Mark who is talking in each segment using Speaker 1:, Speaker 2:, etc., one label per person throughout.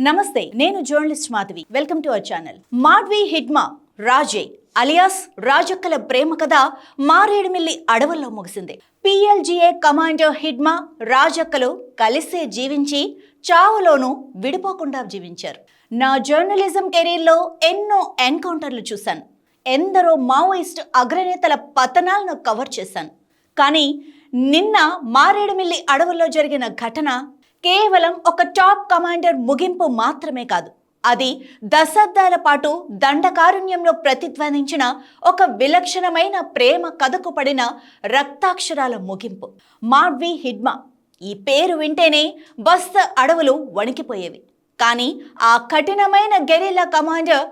Speaker 1: నమస్తే నేను journalist Madhavi. Welcome to our channel. Madhavi Hidma Raje alias రాజక్కల ప్రేమ కథ మారేడుమిల్లి అడవుల్లో ముగిసింది. పిఎల్జిఏ కమాండర్ హిడ్మా రాజక్కలు కలిసే జీవించి చావులోనూ విడిపోకుండా జీవించారు. నా జర్నలిజం కెరీర్లో ఎన్నో ఎన్కౌంటర్లు చూశాను. ఎందరో మావోయిస్ట్ అగ్రనేతల పతనాలను కవర్ చేశాను. కానీ నిన్న మారేడుమిల్లి అడవుల్లో జరిగిన ఘటన కేవలం ఒక టాప్ కమాండర్ ముగింపు మాత్రమే కాదు అది దశాబ్దాల పాటు దండకారుణ్యంలో ప్రతిధ్వనించిన ఒక విలక్షణమైన ప్రేమ కథకు పడిన రక్తాక్షరాల ముగింపు. మాడ్వి హిడ్మా ఈ పేరు వింటేనే బస్త అడవులు వణికిపోయేవి. కానీ ఆ కఠినమైన గెరిల్లా కమాండర్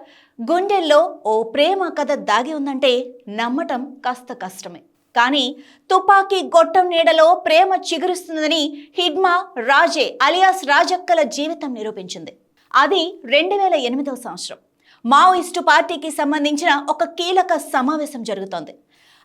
Speaker 1: గుండెల్లో ఓ ప్రేమ కథ దాగి ఉందంటే నమ్మటం కాస్త కష్టమే. కానీ తుపాకీ గొట్టం నీడలో ప్రేమ చిగురుస్తుందని హిడ్మా రాజే అలియాస్ రాజక్కల జీవితం నిరూపించింది. అది రెండు వేల ఎనిమిదవ సంవత్సరం. మావోయిస్టు పార్టీకి సంబంధించిన ఒక కీలక సమావేశం జరుగుతోంది.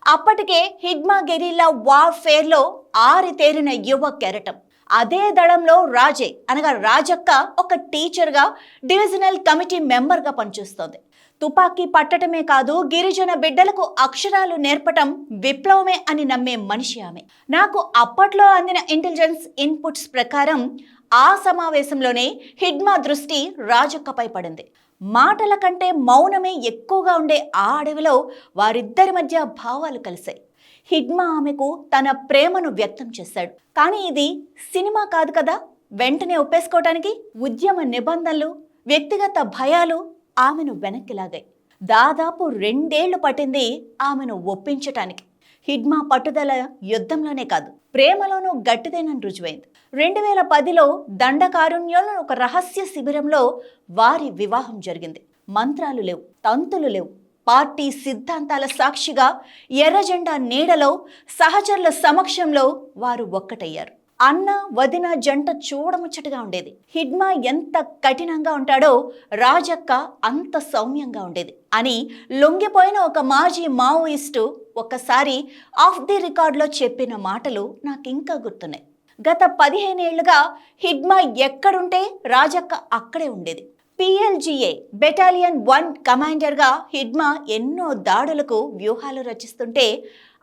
Speaker 1: అప్పటికే హిడ్మా గెరిల్లా వార్ఫేర్లో ఆరితేరిన యువ కెరటం. అదే దళంలో రాజే అనగా రాజక్క ఒక టీచర్గా డివిజనల్ కమిటీ మెంబర్గా పనిచేస్తోంది. తుపాకీ పట్టటమే కాదు గిరిజన బిడ్డలకు అక్షరాలు నేర్పటం విప్లవమే అని నమ్మే మనిషి ఆమె. నాకు అప్పట్లో అందిన ఇంటెలిజెన్స్ ఇన్పుట్స్ ప్రకారం ఆ సమావేశంలోనే హిడ్మా దృష్టి రాజక్కపై పడింది. మాటల కంటే మౌనమే ఎక్కువగా ఉండే ఆ అడవిలో వారిద్దరి మధ్య భావాలు కలిశాయి. హిడ్మా ఆమెకు తన ప్రేమను వ్యక్తం చేశాడు. కానీ ఇది సినిమా కాదు కదా? వెంటనే ఒప్పేసుకోవటానికి ఉద్యమ నిబంధనలు వ్యక్తిగత భయాలు ఆమెను వెనక్కి లాగాయి. దాదాపు రెండేళ్ళు పట్టింది ఆమెను ఒప్పించటానికి. హిడ్మా పట్టుదల యుద్ధంలోనే కాదు ప్రేమలోనూ గట్టిదేనని రుజువైంది. రెండు వేల పదిలో దండకారుణ్యంలో ఒక రహస్య శిబిరంలో వారి వివాహం జరిగింది. మంత్రాలు లేవు తంతులు లేవు పార్టీ సిద్ధాంతాల సాక్షిగా ఎర్రజెండా నీడలో సహచరుల సమక్షంలో వారు ఒక్కటయ్యారు. అన్న వదిన జంట చూడముచ్చటగా ఉండేది. హిడ్మా ఎంత కఠినంగా ఉంటాడో రాజక్క అంత సౌమ్యంగా ఉండేది అని లొంగిపోయిన ఒక మాజీ మావోయిస్టు ఒకసారి ఆఫ్ ది రికార్డ్లో చెప్పిన మాటలు నాకు ఇంకా గుర్తున్నాయి. గత పదిహేనేళ్ళుగా హిడ్మా ఎక్కడుంటే రాజక్క అక్కడే ఉండేది. P L G A battalion one కమాండర్గా Hidma ఎన్నో దాడులకు వ్యూహాలు రచిస్తుంటే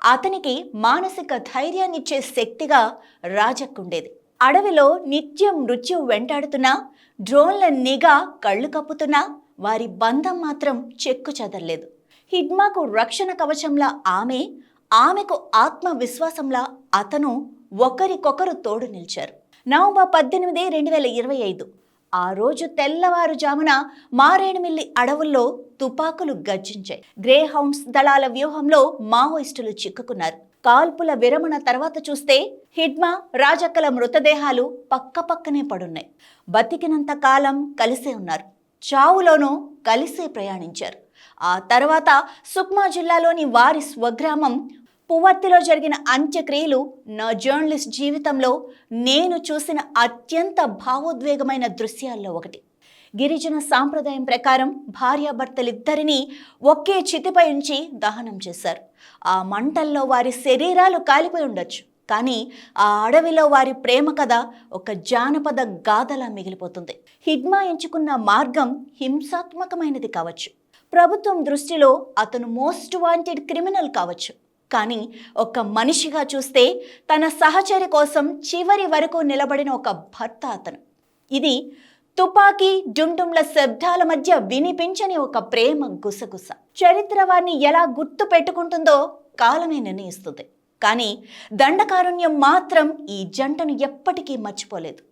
Speaker 1: అతనికి మానసిక ధైర్యాన్నిచ్చే శక్తిగా రాజక్కుండేది. అడవిలో నిత్యం మృత్యు వెంటాడుతున్నా డ్రోన్ల నిఘా కళ్ళు కప్పుతున్నా వారి బంధం మాత్రం చెక్కు చెదరలేదు. హిడ్మాకు రక్షణ కవచంలా ఆమె ఆమెకు ఆత్మవిశ్వాసంలా అతను ఒకరికొకరు తోడు నిలిచారు. నవంబర్ పద్దెనిమిది రెండు వేల ఇరవై ఐదు ఆ రోజు తెల్లవారుజామున మారేణమిల్లి అడవుల్లో తుపాకులు గర్జించాయి. గ్రే హౌండ్స్ దళాల వ్యూహంలో మావోయిస్టులు చిక్కుకున్నారు. కాల్పుల విరమణ తర్వాత చూస్తే హిడ్మా రాజక్కల మృతదేహాలు పక్కపక్కనే పడున్నాయి. బతికినంత కాలం కలిసే ఉన్నారు. చావులోనూ కలిసే ప్రయాణించారు. ఆ తర్వాత సుక్మా జిల్లాలోని వారి స్వగ్రామం పువ్వత్తిలో జరిగిన అంత్యక్రియలు నా జర్నలిస్ట్ జీవితంలో నేను చూసిన అత్యంత భావోద్వేగమైన దృశ్యాల్లో ఒకటి. గిరిజన సాంప్రదాయం ప్రకారం భార్యాభర్తలిద్దరినీ ఒకే చితిపై ఉంచి దహనం చేశారు. ఆ మంటల్లో వారి శరీరాలు కాలిపోయి ఉండొచ్చు. కానీ ఆ అడవిలో వారి ప్రేమ కథ ఒక జానపద గాథలా మిగిలిపోతుంది. హిడ్మా ఎంచుకున్న మార్గం హింసాత్మకమైనది కావచ్చు. ప్రభుత్వం దృష్టిలో అతను మోస్ట్ వాంటెడ్ క్రిమినల్ కావచ్చు. కానీ ఒక మనిషిగా చూస్తే తన సహచరి కోసం చివరి వరకు నిలబడిన ఒక భర్త అతను. ఇది తుపాకీ డుమ్డుమ్ల శబ్దాల మధ్య వినిపించని ఒక ప్రేమ గుసగుస. చరిత్ర వారిని ఎలా గుర్తు పెట్టుకుంటుందో కాలమే నిర్ణయిస్తుంది. కానీ దండకారుణ్యం మాత్రం ఈ జంటను ఎప్పటికీ మర్చిపోలేదు.